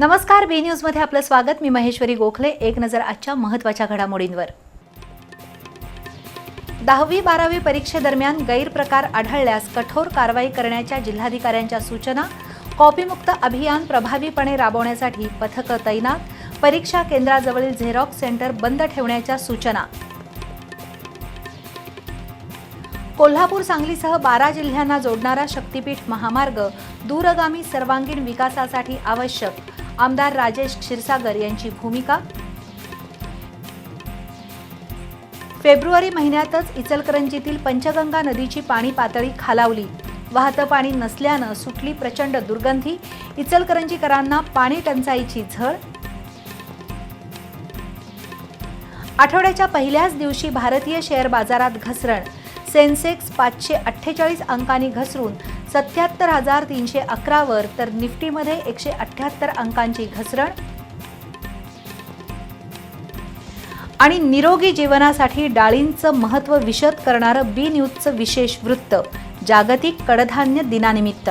नमस्कार बी न्यूजमध्ये आपलं स्वागत. मी महेश्वरी गोखले एक नजर आजच्या महत्त्वाच्या घडामोडींवर. दहावी बारावी परीक्षेदरम्यान गैरप्रकार आढळल्यास कठोर कारवाई करण्याच्या जिल्हाधिकाऱ्यांच्या सूचना कॉपीमुक्त अभियान प्रभावीपणे राबवण्यासाठी पथकं तैनात परीक्षा केंद्राजवळील झेरॉक्स सेंटर बंद ठेवण्याच्या सूचना. कोल्हापूर सांगलीसह बारा जिल्ह्यांना जोडणारा शक्तीपीठ महामार्ग दूरगामी सर्वांगीण विकासासाठी आवश्यक आमदार राजेश क्षीरसागर यांची भूमिका. फेब्रुवारी महिन्यातच इचलकरंजीतील पंचगंगा नदीची पाणी पातळी खालावली. वाहतं पाणी नसल्यानं सुटली प्रचंड दुर्गंधी. इचलकरंजीकरांना पाणी टंचाईची झळ. आठवड्याच्या पहिल्याच दिवशी भारतीय शेअर बाजारात घसरण. सेन्सेक्स पाचशे अठ्ठेचाळीस अंकांनी घसरून सत्याहत्तर हजार तीनशे अकरावर तर निफ्टीमध्ये एकशे अठ्ठ्याहत्तर अंकांची घसरण. आणि निरोगी जीवनासाठी डाळींचं महत्त्व विशद करणारं बी न्यूजचं विशेष वृत्त जागतिक कडधान्य दिनानिमित्त.